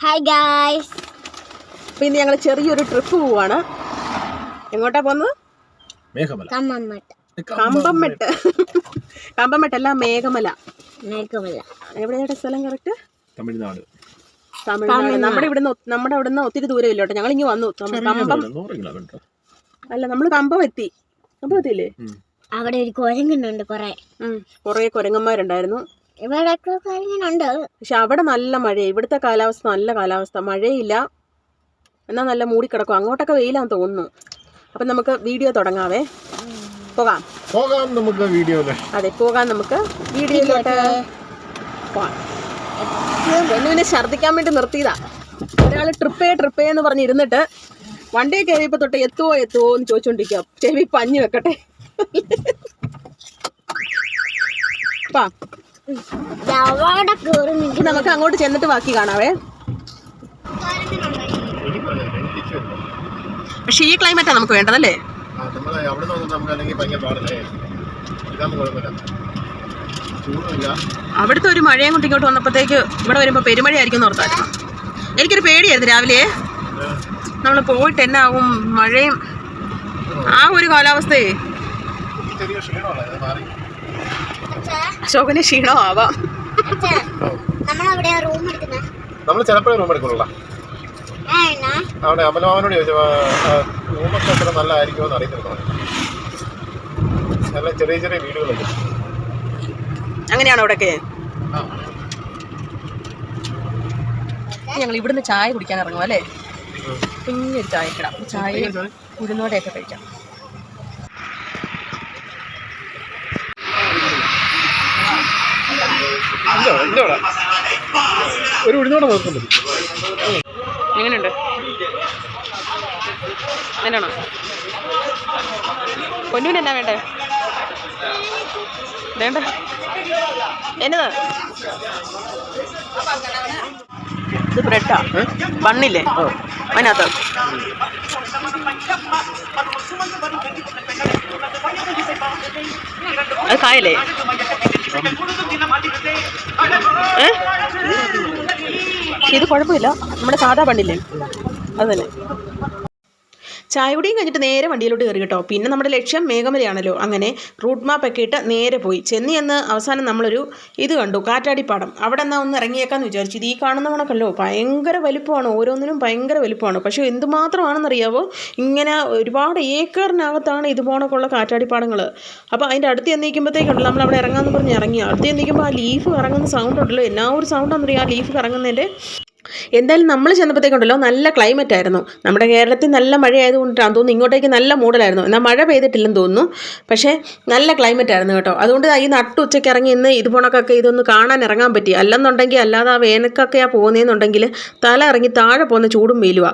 Hi guys അപ്പോൾ ഇന്ന് ഞങ്ങൾ ചെറിയൊരു ട്രിപ്പ് പോവാണ്. എങ്ങോട്ടാ പോകുന്നത് മേഘമല. കമ്മമ്മട്ട് കമ്പംമെട്ട്. കമ്പംമെട്ടല്ല മേഘമല. മേഘമല. എവിടെയായിട്ട് സ്ഥലം കറക്റ്റ് തമിഴ്നാട്. തമിഴ്നാട്. നമ്മുടെ ഇവിടുന്ന് നമ്മുടെ അവിടുന്ന് ഒത്തിരി ദൂരം ഇല്ലോട്ടെ ഞങ്ങൾ ഇങ്ങ് വന്നു. കമ്പം അല്ല നമ്മൾ കമ്പം എത്തി കമ്പം എത്തിയില്ലേ അവിടെ ഒരു കുരങ്ങുണ്ട് കുറെ. കുറേ കുരങ്ങന്മാരുണ്ടായിരുന്നു. പക്ഷെ അവിടെ നല്ല മഴ ഇവിടുത്തെ കാലാവസ്ഥ നല്ല കാലാവസ്ഥ. മഴയില്ല. എന്നാ നല്ല മൂടിക്കിടക്കും. അങ്ങോട്ടൊക്കെ വെയിലാന്ന് തോന്നുന്നു. അപ്പം നമുക്ക് വീഡിയോ തുടങ്ങാവേ. പോകാം. പോകാം നമുക്ക് വീഡിയോ അതെ പോകാം നമുക്ക് വീഡിയോയിലോട്ട്. പോകാം. ഛർദ്ദിക്കാൻ വേണ്ടി നിർത്തിയതാ. ഒരാൾ ട്രിപ്പേ ട്രിപ്പേ എന്ന് പറഞ്ഞ് ഇരുന്നിട്ട് വണ്ടി കയറിയപ്പോൾ തൊട്ട് എത്തുവോ എത്തുവോ എന്ന് ചോദിച്ചോണ്ടിരിക്കുക ചെവി പഞ്ഞു വെക്കട്ടെ. പാ നമുക്ക് അങ്ങോട്ട് ചെന്നിട്ട് ബാക്കി കാണാവേ. പക്ഷേ ഈ ക്ലൈമറ്റാ നമുക്ക് വേണ്ടതല്ലേ അവിടുത്തെ ഒരു മഴയും കൊണ്ട് ഇങ്ങോട്ട് വന്നപ്പോഴത്തേക്ക് ഇവിടെ വരുമ്പോൾ പെരുമഴയായിരിക്കും ഓർത്തായിരുന്നു. എനിക്കൊരു പേടിയായിരുന്നു രാവിലെ. നമ്മൾ പോയിട്ട് എന്നാ ആവും മഴയും? ആ ഒരു കാലാവസ്ഥയെ ചെറിയ ക്ഷീണമല്ല ഇത് മാറി അശോകന് ക്ഷീണമാവാം. നമ്മൾ ചിലപ്പോഴേ റൂം എടുക്കുള്ളൂ അവിടെ അമലമാവനോട് ചോദിച്ചു റൂമൊക്കെ അത്ര നല്ലതായിരിക്കുമോ എന്ന് അറിയത്തില്ല. നല്ല ചെറിയ ചെറിയ വീടുകളുണ്ട്. അങ്ങനെയാണോ അവിടെയൊക്കെ ഞങ്ങൾ ഇവിടുന്ന് ചായ കുടിക്കാൻ ഇറങ്ങും അല്ലേ? കുഞ്ഞൊരു ചായ കിടാം ചായ ഉഴുന്നോടെയൊക്കെ കഴിക്കാം ഇല്ല ഇല്ല ഇവിടെ ഒരു ഉഴുന്നോടെ നോക്കുന്നുണ്ട് എങ്ങനെയുണ്ട്? എന്നാണോ പൊന്നൂന് എന്നാ വേണ്ടേ? വേണ്ട. എന്നതാ? ഇത് ബ്രെഡാ. ബണ്ണില്ലേ? അതിനകത്ത്. അത് കായലേ? പക്ഷെ ഇത് കുഴപ്പമില്ല. നമ്മുടെ സാധാ ബണ്ണില്ലേ? അത് തന്നെ. ചായ കുടിയും കഴിഞ്ഞിട്ട് നേരെ വണ്ടിയിലോട്ട് കയറി കേട്ടോ. പിന്നെ നമ്മുടെ ലക്ഷ്യം മേഘമലയാണല്ലോ. അങ്ങനെ റൂട്ട് മാപ്പ് ഒക്കെ ഇട്ട് നേരെ പോയി. ചെന്നി ചെന്ന് അവസാനം നമ്മളൊരു ഇത് കണ്ടു കാറ്റാടിപ്പാടം. അവിടെ എന്നാൽ ഒന്ന് ഇറങ്ങിയേക്കാന്ന് വിചാരിച്ചു. ഇത് ഈ കാണുന്ന കണക്കല്ലോ ഭയങ്കര വലിപ്പമാണ്. ഓരോന്നിനും ഭയങ്കര വലിപ്പമാണ്. പക്ഷേ എന്തുമാത്രമാണെന്നറിയാവോ? ഇങ്ങനെ ഒരുപാട് ഏക്കറിനകത്താണ് ഇത് പോണക്കുള്ള കാറ്റാടിപ്പാടങ്ങൾ. അപ്പോൾ അതിന്റെ അടുത്ത് ചെന്നിരിക്കുമ്പോഴത്തേക്കുണ്ടല്ലോ നമ്മൾ അവിടെ ഇറങ്ങാമെന്ന് പറഞ്ഞ് ഇറങ്ങി അടുത്ത് എന്നിരിക്കുമ്പോൾ ആ ലീഫ് കറങ്ങുന്ന സൗണ്ട് ഉണ്ടല്ലോ. എന്നാ ഒരു സൗണ്ടാണെന്നറിയാം ആ ലീഫ് കറങ്ങുന്നതിന്റെ എന്തായാലും നമ്മൾ ചെന്നപ്പോഴത്തേക്കുണ്ടല്ലോ നല്ല ക്ലൈമറ്റ് ആയിരുന്നു. നമ്മുടെ കേരളത്തിൽ നല്ല മഴ ആയതുകൊണ്ടിട്ടാണ് തോന്നുന്നു ഇങ്ങോട്ടേക്ക് നല്ല മൂടലായിരുന്നു. എന്നാൽ മഴ പെയ്തിട്ടില്ലെന്ന് തോന്നുന്നു. പക്ഷേ നല്ല ക്ലൈമറ്റ് ആയിരുന്നു കേട്ടോ. അതുകൊണ്ട് ഈ നട്ട് ഉച്ചയ്ക്ക് ഇറങ്ങി ഇന്ന് ഇതുപോണക്കൊക്കെ ഇതൊന്ന് കാണാൻ ഇറങ്ങാൻ പറ്റി. അല്ലെന്നുണ്ടെങ്കിൽ അല്ലാതെ ആ വേനൽക്കൊക്കെയാണ് പോകുന്നതെന്നുണ്ടെങ്കിൽ തല ഇറങ്ങി താഴെ പോകുന്ന ചൂടും വെയിലുക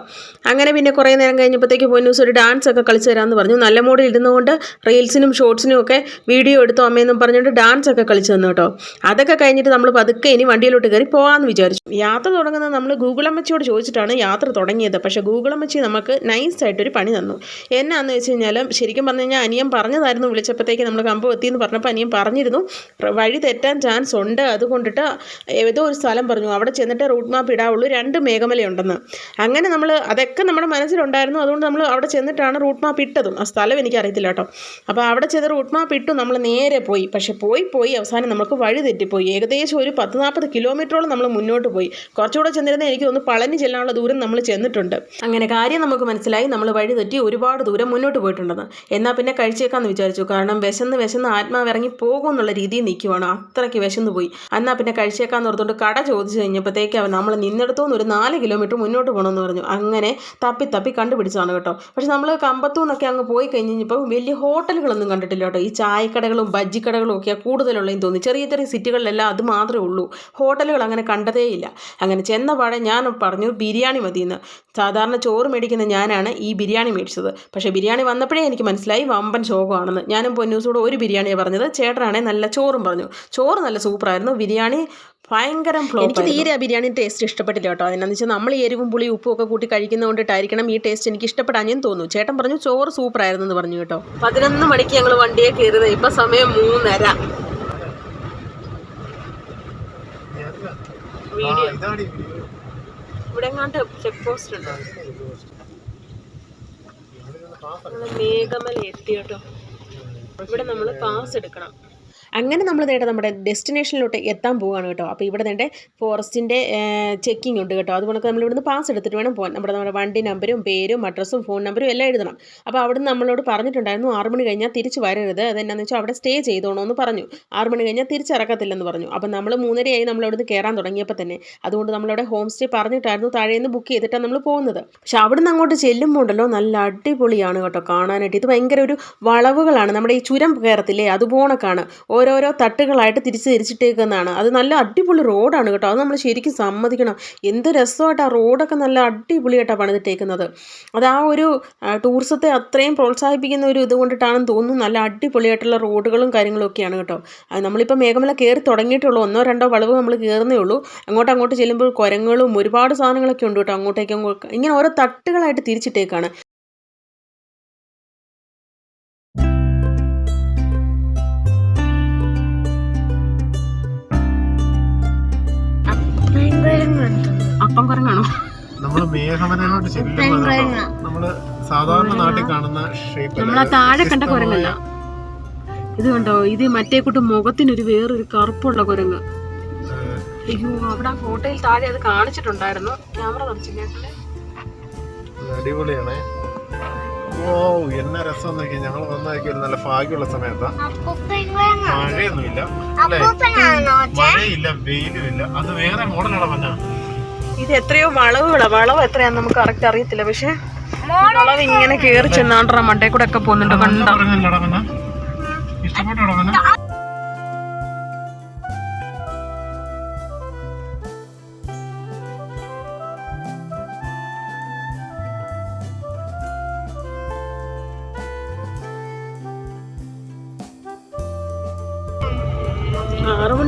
അങ്ങനെ പിന്നെ കുറേ നേരം കഴിഞ്ഞപ്പോഴത്തേക്ക് പൊന്നൂസ് ഒരു ഡാൻസ് ഒക്കെ കളിച്ച് തരാമെന്ന് പറഞ്ഞു. നല്ല മൂഡിൽ ഇരുന്നുകൊണ്ട് റീൽസിനും ഷോർട്സിനും ഒക്കെ വീഡിയോ എടുത്തു അമ്മയെന്നും പറഞ്ഞുകൊണ്ട് ഡാൻസ് ഒക്കെ കളിച്ചു തന്നു കേട്ടോ. അതൊക്കെ കഴിഞ്ഞിട്ട് നമ്മൾ പതുക്കെ ഇനി വണ്ടിയിലോട്ട് കയറി പോകാമെന്ന് വിചാരിച്ചു. യാത്ര തുടങ്ങുന്നത് നമ്മൾ ഗൂഗിൾ അമ്മച്ചിയോട് ചോദിച്ചിട്ടാണ് യാത്ര തുടങ്ങിയത്. പക്ഷേ ഗൂഗിൾ അമ്മച്ചി നമുക്ക് നൈസ് നൈസായിട്ടൊരു പണി തന്നു. എന്നാന്ന് വെച്ച് കഴിഞ്ഞാൽ ശരിക്കും പറഞ്ഞു കഴിഞ്ഞാൽ അനിയൻ പറഞ്ഞതായിരുന്നു വിളിച്ചപ്പോഴത്തേക്ക് നമ്മൾ കമ്പം എത്തിയെന്ന് പറഞ്ഞപ്പോൾ അനിയൻ പറഞ്ഞിരുന്നു. വഴി തെറ്റാൻ ചാൻസ് ഉണ്ട്. അതുകൊണ്ടിട്ട് ഏതോ ഒരു സ്ഥലം പറഞ്ഞു. അവിടെ ചെന്നിട്ട് റൂട്ട് മാപ്പ് ഇടാവുള്ളൂ. രണ്ട് മേഘമലയുണ്ടെന്ന് അങ്ങനെ നമ്മൾ അതൊക്കെ നമ്മുടെ മനസ്സിലുണ്ടായിരുന്നു. അതുകൊണ്ട് നമ്മൾ അവിടെ ചെന്നിട്ടാണ് റൂട്ട് മാപ്പ് ഇട്ടതും. ആ സ്ഥലം എനിക്കറിയത്തില്ല കേട്ടോ. അപ്പോൾ അവിടെ ചെന്ന് റൂട്ട് മാപ്പ് ഇട്ടു. നമ്മൾ നേരെ പോയി. പക്ഷേ പോയി പോയി അവസാനം നമുക്ക് വഴി തെറ്റിപ്പോയി. ഏകദേശം ഒരു പത്ത് നാൽപ്പത് കിലോമീറ്ററോളം നമ്മൾ മുന്നോട്ട് പോയി. കുറച്ചുകൂടെ ചെന്നിരുന്ന എനിക്ക് തോന്നുന്നു പളഞ്ഞു ചെല്ലാനുള്ള ദൂരം നമ്മൾ ചെന്നിട്ടുണ്ട്. അങ്ങനെ കാര്യം നമുക്ക് മനസ്സിലായി. നമ്മൾ വഴി തെറ്റി ഒരുപാട് ദൂരം മുന്നോട്ട് പോയിട്ടുണ്ടെന്ന്. എന്നാൽ പിന്നെ കഴിച്ചേക്കാന്ന് വിചാരിച്ചു. കാരണം വിശന്ന് വിശന്ന് ആത്മാവ് ഇറങ്ങി പോകും എന്നുള്ള രീതിയിൽ നിൽക്കുവാണ്. അത്രയ്ക്ക് വിശന്ന് പോയി. എന്നാൽ പിന്നെ കഴിച്ചേക്കാന്ന് ഓർത്തുകൊണ്ട് കട ചോദിച്ചു കഴിഞ്ഞപ്പോഴത്തേക്ക് അവൻ നമ്മൾ നിന്നിടത്തുനിന്ന് ഒരു നാല് കിലോമീറ്റർ മുന്നോട്ട് പോകണമെന്ന് പറഞ്ഞു. അങ്ങനെ തപ്പി തപ്പി കണ്ടുപിടിച്ചാണ് കേട്ടോ. പക്ഷെ നമ്മൾ കമ്പത്തു നിന്നൊക്കെ അങ്ങ് പോയി കഴിഞ്ഞപ്പോൾ വലിയ ഹോട്ടലുകളൊന്നും കണ്ടിട്ടില്ല കേട്ടോ. ഈ ചായക്കടകളും ബജ്ജിക്കടകളും ഒക്കെയാണ് കൂടുതലുള്ളതെന്ന് തോന്നി. ചെറിയ ചെറിയ സിറ്റികളിലെല്ലാം അത് മാത്രമേ ഉള്ളൂ. ഹോട്ടലുകൾ അങ്ങനെ കണ്ടതേയില്ല. അങ്ങനെ ചെന്ന പാടെ ഞാൻ പറഞ്ഞു ബിരിയാണി മതിയെന്ന്. സാധാരണ ചോറ് മേടിക്കുന്ന ഞാനാണ് ഈ ബിരിയാണി മേടിച്ചത്. പക്ഷേ ബിരിയാണി വന്നപ്പോഴേ എനിക്ക് മനസ്സിലായി വമ്പൻ ശോകമാണെന്ന്. ഞാനും പൊന്നൂസോട് ഒരു ബിരിയാണിയാണ് പറഞ്ഞത്. ചേട്ടനാണെങ്കിൽ നല്ല ചോറും പറഞ്ഞു. ചോറ് നല്ല സൂപ്പറായിരുന്നു. ബിരിയാണി ഭയങ്കര എനിക്ക് തീരെ ആ ബിരിയാണി ടേസ്റ്റ് ഇഷ്ടപ്പെട്ടില്ല കേട്ടോ. അതിനെന്ന് വെച്ചാൽ നമ്മൾ ഈ എരിവും പുളി ഉപ്പും ഒക്കെ കൂട്ടി കഴിക്കുന്നത് കൊണ്ടിട്ടായിരിക്കണം ഈ ടേസ്റ്റ് എനിക്ക് ഇഷ്ടപ്പെടാഞ്ഞെന്ന് തോന്നുന്നു. ചേട്ടൻ പറഞ്ഞു ചോറ് സൂപ്പറായിരുന്നു എന്ന് പറഞ്ഞു കേട്ടോ. പതിനൊന്ന് മണിക്ക് ഞങ്ങൾ വണ്ടിയെ കയറുന്നത് ഇപ്പൊ സമയം മൂന്നര. വീഡിയോ. ഇവിടെ എങ്ങാണ്ട് ചെക്ക് പോസ്റ്റ് ഉണ്ടോ മേഘമല എത്തി കേട്ടോ ഇവിടെ നമ്മൾ പാസ് എടുക്കണം. അങ്ങനെ നമ്മൾ നേരെ നമ്മുടെ ഡെസ്റ്റിനേഷനിലോട്ട് എത്താൻ പോവുകയാണ് കേട്ടോ. അപ്പോൾ ഇവിടെ നേരെ ഫോറസ്റ്റിന്റെ ചെക്കിംഗ് ഉണ്ട് കേട്ടോ. അതുകൊണ്ട് നമ്മൾ ഇവിടുന്ന് പാസ് എടുത്തിട്ട് വേണം പോകാൻ നമ്മുടെ നമ്മുടെ വണ്ടി നമ്പരും പേരും അഡ്രസ്സും ഫോൺ നമ്പരും എല്ലാം എഴുതണം. അപ്പോൾ അവിടുന്ന് നമ്മളോട് പറഞ്ഞിട്ടുണ്ടായിരുന്നു ആറ് മണി കഴിഞ്ഞാൽ തിരിച്ച് വരരുത്. അതെന്നാന്ന് വെച്ചാൽ അവിടെ സ്റ്റേ ചെയ്തോണോ എന്ന് പറഞ്ഞു. ആറ് മണി കഴിഞ്ഞാൽ തിരിച്ചിറക്കത്തില്ലെന്ന് പറഞ്ഞു. അപ്പോൾ നമ്മൾ മൂന്നരയായി നമ്മൾ അവിടുന്ന് കയറാൻ തുടങ്ങിയപ്പോൾ തന്നെ. അതുകൊണ്ട് നമ്മളവിടെ ഹോം സ്റ്റേ പറഞ്ഞിട്ടായിരുന്നു താഴേന്ന് ബുക്ക് ചെയ്തിട്ടാണ് നമ്മൾ പോകുന്നത്. പക്ഷെ അവിടുന്ന് അങ്ങോട്ട് ചെല്ലുമ്പോൾ ഉണ്ടല്ലോ നല്ല അടിപൊളിയാണ് കേട്ടോ കാണാനായിട്ട്. ഇത് ഭയങ്കര ഒരു വളവുകളാണ്. നമ്മുടെ ഈ ചുരം കയറത്തില്ലേ അതുപോണക്കാണ് ഓരോരോ തട്ടുകളായിട്ട് തിരിച്ച് തിരിച്ചിട്ടേക്കുന്നതാണ്. അത് നല്ല അടിപൊളി റോഡാണ് കേട്ടോ. അത് നമ്മൾ ശരിക്കും സമ്മതിക്കണം. എന്ത് രസമായിട്ട് ആ റോഡൊക്കെ നല്ല അടിപൊളിയായിട്ടാണ് പണിതിട്ടേക്കുന്നത്. അത് ആ ഒരു ടൂറിസത്തെ അത്രയും പ്രോത്സാഹിപ്പിക്കുന്ന ഒരു ഇത് കൊണ്ടിട്ടാണെന്ന് തോന്നുന്നു. നല്ല അടിപൊളിയായിട്ടുള്ള റോഡുകളും കാര്യങ്ങളും ഒക്കെയാണ് കേട്ടോ. നമ്മളിപ്പോൾ മേഘമല കയറി തുടങ്ങിയിട്ടുള്ളൂ. ഒന്നോ രണ്ടോ വളവ് നമ്മൾ കയറുന്നേ ഉള്ളൂ. അങ്ങോട്ട് അങ്ങോട്ട് ചെല്ലുമ്പോൾ കുരങ്ങളും ഒരുപാട് സാധനങ്ങളൊക്കെ ഉണ്ട് കേട്ടോ. അങ്ങോട്ടേക്കും ഇങ്ങനെ ഓരോ തട്ടുകളായിട്ട് തിരിച്ചിട്ടേക്കാണ്. അപ്പം കുറങ്ങാണോ നമ്മൾ ചെല്ലുമ്പോൾ നമ്മൾ സാധാരണ നാട്ടിൽ കാണുന്ന ഷേപ്പ് നമ്മളാ താഴെ കണ്ട കുരങ്ങല്ല. ഇത് കണ്ടോ? ഇത് മറ്റേ കൂട്ട് മുഖത്തിനൊരു വേറൊരു കറുപ്പുള്ള കുരങ്ങ്. അയ്യോ അവിടെ ഫോട്ടോയിൽ താഴെ അത് കാണിച്ചിട്ടുണ്ടായിരുന്നു. ക്യാമറ തുടച്ചില്ലേ അടിപൊളിയാണ്. ഓ എന്നാ രസം നോക്കി. ഞങ്ങൾ വന്നതൊക്കെ ഒരു നല്ല ഭാഗ്യമുള്ള സമയത്താ. മഴയൊന്നുമില്ല. മഴയില്ല വെയിലും ഇല്ല അത് വേറെ മോഡലാണ് മഞ്ഞ. ഇത് എത്രയോ വളവുകളാ. വളവ് എത്രയാന്ന് നമുക്ക് കറക്റ്റ് അറിയത്തില്ല. പക്ഷെ വളവ് ഇങ്ങനെ കേറി ചെന്നാണ്ടറ മണ്ടേ കൂടെ ഒക്കെ പോകുന്നുണ്ട്. കണ്ടോ? ഇഷ്ടപ്പെട്ടോ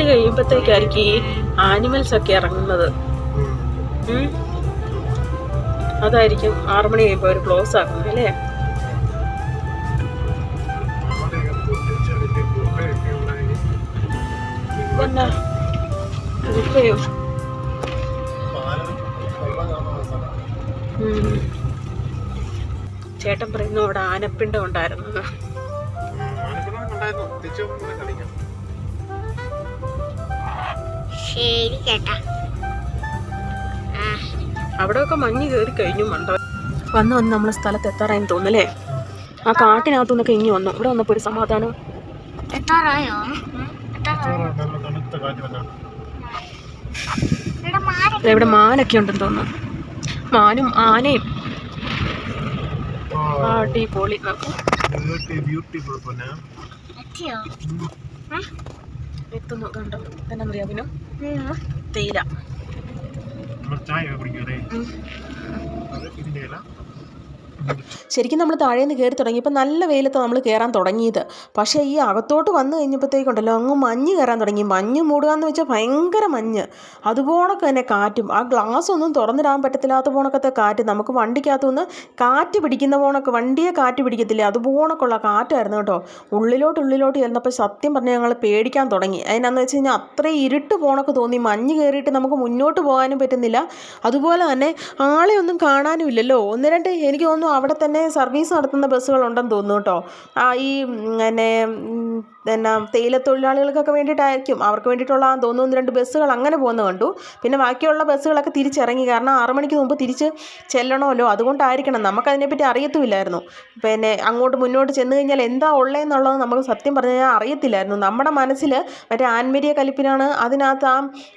മണി കഴിയുമ്പോഴത്തേക്കായിരിക്കും ഈ ആനിമൽസ് ഒക്കെ ഇറങ്ങുന്നത്. അതായിരിക്കും ആറു മണി കഴിയുമ്പോൾ അവർ ക്ലോസ് ആക്കുന്നത് അല്ലേ. ചേട്ടൻ പറയുന്നു അവിടെ ആനപ്പിണ്ടം ഉണ്ടായിരുന്നു. ശരി അവിടെയൊക്കെ മഞ്ഞ് കയറി കഴിഞ്ഞു മണ്ട വന്ന് വന്ന് നമ്മളെ സ്ഥലത്ത് എത്താറായെന്ന് തോന്നല്ലേ ആ കാട്ടിനകത്തു നിന്നൊക്കെ ഇങ്ങി വന്നു. ഇവിടെ വന്നപ്പോ ഒരു സമാധാനം. എത്താറായോ? ഇവിടെ മാനൊക്കെ ഉണ്ടെന്ന് തോന്നുന്നു. മാനും ആനയും. അടിപൊളി. ബ്യൂട്ടിഫുൾ എത്തുന്നു. കണ്ടോ? എന്നറിയാം പിന്നെ തേയില. ചായ കുടിക്കൂലേ ഇല. ശരിക്കും നമ്മൾ താഴേന്ന് കയറി തുടങ്ങിയപ്പോൾ നല്ല വെയിലത്ത് നമ്മൾ കയറാൻ തുടങ്ങിയത്. പക്ഷേ ഈ അകത്തോട്ട് വന്നു കഴിഞ്ഞപ്പോഴത്തേക്കുണ്ടല്ലോ അങ്ങ് മഞ്ഞ് കയറാൻ തുടങ്ങി. മഞ്ഞ് മൂടുക എന്ന് വെച്ചാൽ ഭയങ്കര മഞ്ഞ്. അതുപോണൊക്കെ തന്നെ കാറ്റും. ആ ഗ്ലാസ് ഒന്നും തുറന്നിടാൻ പറ്റത്തില്ലാത്ത പോണക്കത്തെ കാറ്റ്. നമുക്ക് വണ്ടിക്കകത്തുനിന്ന് കാറ്റ് പിടിക്കുന്ന പോണൊക്കെ വണ്ടിയെ കാറ്റ് പിടിക്കത്തില്ലേ? അതുപോണക്കുള്ള കാറ്റായിരുന്നു കേട്ടോ. ഉള്ളിലോട്ട് ഉള്ളിലോട്ട് ചെന്നപ്പോൾ സത്യം പറഞ്ഞാൽ ഞങ്ങൾ പേടിക്കാൻ തുടങ്ങി. അതിനാന്ന് വെച്ച് കഴിഞ്ഞാൽ അത്രയും ഇരുട്ട് പോണൊക്കെ തോന്നി. മഞ്ഞ് കയറിയിട്ട് നമുക്ക് മുന്നോട്ട് പോകാനും പറ്റുന്നില്ല. അതുപോലെ തന്നെ ആളെ ഒന്നും കാണാനും ഇല്ലല്ലോ. ഒന്ന് രണ്ട് എനിക്ക് തോന്നുന്നു അവിടെ തന്നെ സർവീസ് നടത്തുന്ന ബസ്സുകളുണ്ടെന്ന് തോന്നുന്നു കേട്ടോ. ആ ഈ പിന്നെ എന്നാ തേയില തൊഴിലാളികൾക്കൊക്കെ വേണ്ടിയിട്ടായിരിക്കും. അവർക്ക് വേണ്ടിയിട്ടുള്ള തോന്നുന്നു രണ്ട് ബസ്സുകൾ അങ്ങനെ പോകുന്നത് കണ്ടു. പിന്നെ ബാക്കിയുള്ള ബസ്സുകളൊക്കെ തിരിച്ചിറങ്ങി. കാരണം ആറു മണിക്ക് മുമ്പ് തിരിച്ച് ചെല്ലണമല്ലോ. അതുകൊണ്ടായിരിക്കണം. നമുക്കതിനെപ്പറ്റി അറിയത്തുമില്ലായിരുന്നു. പിന്നെ അങ്ങോട്ട് മുന്നോട്ട് ചെന്ന് കഴിഞ്ഞാൽ എന്താ ഉള്ളതെന്നുള്ളത് നമുക്ക് സത്യം പറഞ്ഞു കഴിഞ്ഞാൽ അറിയത്തില്ലായിരുന്നു. നമ്മുടെ മനസ്സിൽ മറ്റേ ആൻമരിയ കലിപ്പിനാണ് അതിനകത്ത്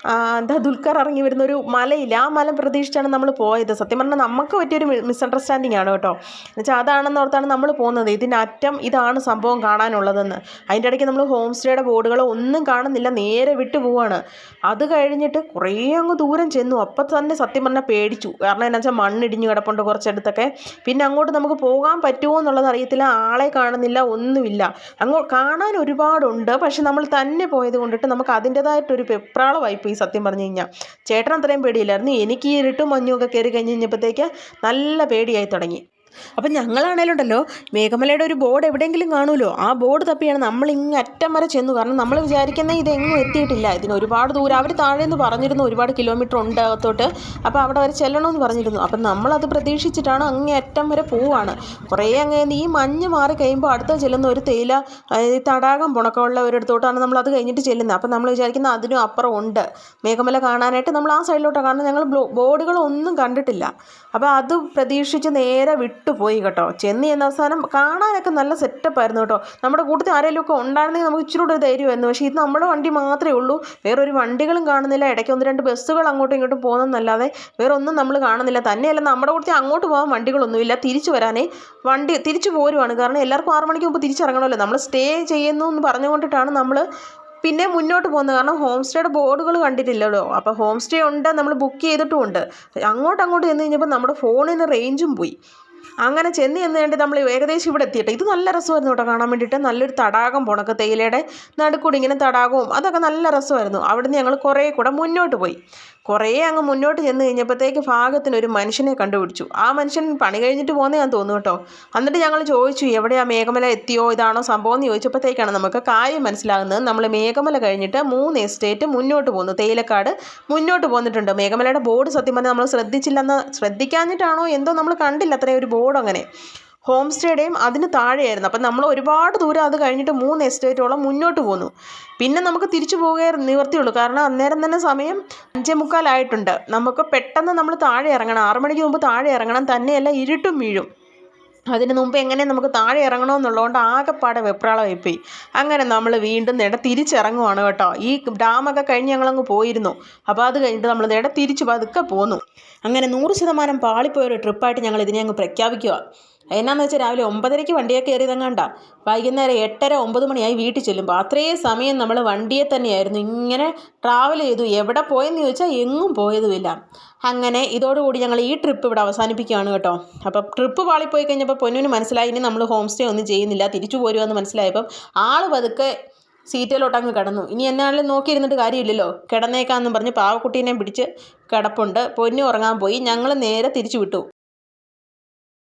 ആ, എന്താ ദുൽഖർ ഇറങ്ങി വരുന്ന ഒരു മലയില്ല? ആ മലം പ്രതീക്ഷിച്ചാണ് നമ്മൾ പോയത്. സത്യം പറഞ്ഞാൽ നമുക്ക് പറ്റിയൊരു മിസ്അണ്ടർസ്റ്റാൻഡിങ് ആണ് കേട്ടോ. എന്നുവെച്ചാൽ അതാണെന്ന് ഓർത്താണ് നമ്മൾ പോകുന്നത്. ഇതിന്റെ അറ്റം ഇതാണ് സംഭവം കാണാനുള്ളതെന്ന്. അതിന്റെ ഇടയ്ക്ക് നമ്മൾ ഹോം സ്റ്റേയുടെ ബോർഡുകളോ ഒന്നും കാണുന്നില്ല. നേരെ വിട്ടു പോവാണ്. അത് കഴിഞ്ഞിട്ട് കുറേ അങ്ങ് ദൂരം ചെന്നു. അപ്പം തന്നെ സത്യം പറഞ്ഞാൽ പേടിച്ചു. കാരണം എന്നാ വെച്ചാൽ മണ്ണിടിഞ്ഞു കിടപ്പുണ്ട് കുറച്ചെടുത്തൊക്കെ. പിന്നെ അങ്ങോട്ട് നമുക്ക് പോകാൻ പറ്റുമോ എന്നുള്ളത് അറിയത്തില്ല. ആളെ കാണുന്നില്ല ഒന്നുമില്ല. അങ്ങോ കാണാൻ ഒരുപാടുണ്ട്. പക്ഷെ നമ്മൾ തന്നെ പോയത് കൊണ്ടിട്ട് നമുക്ക് അതിന്റെതായിട്ടൊരു ഈ സത്യം പറഞ്ഞു കഴിഞ്ഞാൽ ചേട്ടൻ അത്രയും പേടിയില്ലായിരുന്നു. എനിക്ക് ഈ ഇരുട്ടും മഞ്ഞുമൊക്കെ കയറി കഴിഞ്ഞ് കഴിഞ്ഞപ്പോഴത്തേക്ക് നല്ല പേടിയായി തുടങ്ങി. അപ്പം ഞങ്ങളാണേലുണ്ടല്ലോ മേഘമലയുടെ ഒരു ബോർഡ് എവിടെയെങ്കിലും കാണുമല്ലോ. ആ ബോർഡ് തപ്പിയാണ് നമ്മൾ ഇങ്ങ് അറ്റം വരെ ചെന്നു. കാരണം നമ്മൾ വിചാരിക്കുന്ന ഇതെങ്ങും എത്തിയിട്ടില്ല. ഇതിന് ഒരുപാട് ദൂരം അവർ താഴെ നിന്ന് പറഞ്ഞിരുന്നു ഒരുപാട് കിലോമീറ്റർ ഉണ്ട് അകത്തോട്ട്. അപ്പോൾ അവിടെ വരെ ചെല്ലണമെന്ന് പറഞ്ഞിരുന്നു. അപ്പം നമ്മളത് പ്രതീക്ഷിച്ചിട്ടാണ് അങ്ങേ അറ്റം വരെ പോവാണ്. കുറേ അങ്ങനെ ഈ മഞ്ഞ് മാറി കഴിയുമ്പോൾ അടുത്ത ചെല്ലുന്ന ഒരു തേയില തടാകം പുണക്കമുള്ള ഒരിടത്തോട്ടാണ് നമ്മൾ അത് കഴിഞ്ഞിട്ട് ചെല്ലുന്നത് അപ്പം നമ്മൾ വിചാരിക്കുന്ന അതിനും അപ്പുറം ഉണ്ട്. മേഘമല കാണാനായിട്ട് നമ്മൾ ആ സൈഡിലോട്ടാണ് കാരണം ഞങ്ങൾ ബോർഡുകളൊന്നും കണ്ടിട്ടില്ല. അപ്പോൾ അത് പ്രതീക്ഷിച്ച് നേരെ വിട്ടുപോയി കേട്ടോ. ചെന്ന് ചെന്ന അവസാനം കാണാനൊക്കെ നല്ല സെറ്റപ്പ് ആയിരുന്നു കേട്ടോ. നമ്മുടെ കൂട്ടത്തിൽ ആരെങ്കിലും ഒക്കെ ഉണ്ടായിരുന്നെങ്കിൽ നമുക്ക് ഇച്ചിരി കൂടെ ധൈര്യമായിരുന്നു. പക്ഷേ ഇത് നമ്മുടെ വണ്ടി മാത്രമേ ഉള്ളൂ. വേറൊരു വണ്ടികളും കാണുന്നില്ല. ഇടയ്ക്ക് ഒന്ന് രണ്ട് ബസ്സുകൾ അങ്ങോട്ടും ഇങ്ങോട്ടും പോകുന്നതെന്നല്ലാതെ വേറെ ഒന്നും നമ്മൾ കാണുന്നില്ല. തന്നെയല്ല നമ്മുടെ കൂട്ടത്തിൽ അങ്ങോട്ട് പോകാൻ വണ്ടികളൊന്നുമില്ല. തിരിച്ചു വരാനേ വണ്ടി തിരിച്ചു പോരുവാണ്. കാരണം എല്ലാവർക്കും ആറ് മണിക്ക് മുമ്പ് തിരിച്ചിറങ്ങണമല്ലോ. നമ്മൾ സ്റ്റേ ചെയ്യുന്നു എന്ന് പറഞ്ഞുകൊണ്ടിട്ടാണ് നമ്മൾ പിന്നെ മുന്നോട്ട് പോകുന്നത്. കാരണം ഹോം സ്റ്റേയുടെ ബോർഡുകൾ കണ്ടിട്ടില്ലല്ലോ അപ്പോൾ ഹോം സ്റ്റേ ഉണ്ട് നമ്മൾ ബുക്ക് ചെയ്തിട്ടുമുണ്ട്. അങ്ങോട്ട് അങ്ങോട്ട് ചെന്ന് കഴിഞ്ഞപ്പോൾ നമ്മുടെ ഫോണിൽ നിന്ന് റേഞ്ചും പോയി. അങ്ങനെ ചെന്ന് ചെന്ന് കഴിഞ്ഞിട്ട് നമ്മൾ ഏകദേശം ഇവിടെ എത്തിയിട്ട്. ഇത് നല്ല രസമായിരുന്നു കേട്ടോ കാണാൻ വേണ്ടിയിട്ട്. നല്ലൊരു തടാകം പോണക്ക് തേയിലയുടെ നടുക്കൂടി ഇങ്ങനെ തടാകവും അതൊക്കെ നല്ല രസമായിരുന്നു. അവിടുന്ന് ഞങ്ങൾ കുറേ കൂടെ മുന്നോട്ട് പോയി. കുറേ അങ്ങ് മുന്നോട്ട് ചെന്ന് കഴിഞ്ഞപ്പോഴത്തേക്ക് ഭാഗത്തിന് ഒരു മനുഷ്യനെ കണ്ടുപിടിച്ചു. ആ മനുഷ്യൻ പണി കഴിഞ്ഞിട്ട് പോകുന്നേ ഞാൻ തോന്നുന്നു കേട്ടോ. എന്നിട്ട് ഞങ്ങൾ ചോദിച്ചു എവിടെയാ മേഘമല എത്തിയോ? ഇതാണോ സംഭവം? എന്ന് ചോദിച്ചപ്പോഴത്തേക്കാണ് നമുക്ക് കാര്യം മനസ്സിലാകുന്നത്. നമ്മൾ മേഘമല കഴിഞ്ഞിട്ട് മൂന്ന് എസ്റ്റേറ്റ് മുന്നോട്ട് പോകുന്നു. തേയിലക്കാട് മുന്നോട്ട് പോന്നിട്ടുണ്ട്. മേഘമലയുടെ ബോർഡ് സത്യം പറഞ്ഞാൽ നമ്മൾ ശ്രദ്ധിച്ചില്ലെന്ന് ശ്രദ്ധിക്കാഞ്ഞിട്ടാണോ എന്തോ നമ്മൾ കണ്ടില്ല. അത്രയും ഒരു ബോർഡ് അങ്ങനെ. ഹോം സ്റ്റേയുടെയും അതിന് താഴെയായിരുന്നു. അപ്പം നമ്മൾ ഒരുപാട് ദൂരം അത് കഴിഞ്ഞിട്ട് മൂന്ന് എസ്റ്റേറ്റോളം മുന്നോട്ട് പോന്നു. പിന്നെ നമുക്ക് തിരിച്ചു പോകേ നിവർത്തിയുള്ളൂ കാരണം അന്നേരം തന്നെ സമയം അഞ്ചേ മുക്കാലായിട്ടുണ്ട് നമുക്ക് പെട്ടെന്ന് നമ്മൾ താഴെ ഇറങ്ങണം. ആറു മണിക്ക് മുമ്പ് താഴെ ഇറങ്ങണം. തന്നെയല്ല ഇരുട്ടും വീഴും. അതിന് മുമ്പ് എങ്ങനെ നമുക്ക് താഴെ ഇറങ്ങണമെന്നുള്ളതുകൊണ്ട് ആകെപ്പാടെ വെപ്രാളമായിപ്പോയി. അങ്ങനെ നമ്മൾ വീണ്ടും നേടെ തിരിച്ചിറങ്ങുവാണ് കേട്ടോ. ഈ ഡാമൊക്കെ കഴിഞ്ഞ് ഞങ്ങളങ്ങ് പോയിരുന്നു. അപ്പോൾ അത് കഴിഞ്ഞിട്ട് നമ്മൾ നേടെ തിരിച്ച് പതുക്കെ പോന്നു. അങ്ങനെ നൂറ് ശതമാനം പാളിപ്പോയൊരു ട്രിപ്പായിട്ട് ഞങ്ങൾ ഇതിനെ അങ്ങ് പ്രഖ്യാപിക്കുക എന്നാന്ന് വെച്ചാൽ രാവിലെ ഒമ്പതരയ്ക്ക് വണ്ടിയെ കയറിയതെങ്ങാണ്ട വൈകുന്നേരം എട്ടര ഒമ്പത് മണിയായി വീട്ടിൽ ചെല്ലുമ്പോൾ അത്രയും സമയം നമ്മൾ വണ്ടിയെ തന്നെയായിരുന്നു. ഇങ്ങനെ ട്രാവൽ ചെയ്തു. എവിടെ പോയെന്ന് ചോദിച്ചാൽ എങ്ങും പോയതുമില്ല. അങ്ങനെ ഇതോടുകൂടി ഞങ്ങൾ ഈ ട്രിപ്പ് ഇവിടെ അവസാനിപ്പിക്കുകയാണ് കേട്ടോ. അപ്പോൾ ട്രിപ്പ് പാളിപ്പോയി കഴിഞ്ഞപ്പോൾ പൊന്നിന് മനസ്സിലായി. ഇനി നമ്മൾ ഹോം സ്റ്റേ ഒന്നും ചെയ്യുന്നില്ല. തിരിച്ചു പോരുമെന്ന് മനസ്സിലായപ്പം ആൾ പതുക്കെ സീറ്റിലോട്ട് അങ്ങ് കിടന്നു. ഇനി എന്നാലും നോക്കിയിരുന്നിട്ട് കാര്യമില്ലല്ലോ. കിടന്നേക്കാന്നും പറഞ്ഞ് പാവക്കുട്ടീനെ പിടിച്ച് കിടപ്പുണ്ട്. പൊന്നു ഉറങ്ങാൻ പോയി. ഞങ്ങൾ നേരെ തിരിച്ചു വിട്ടു.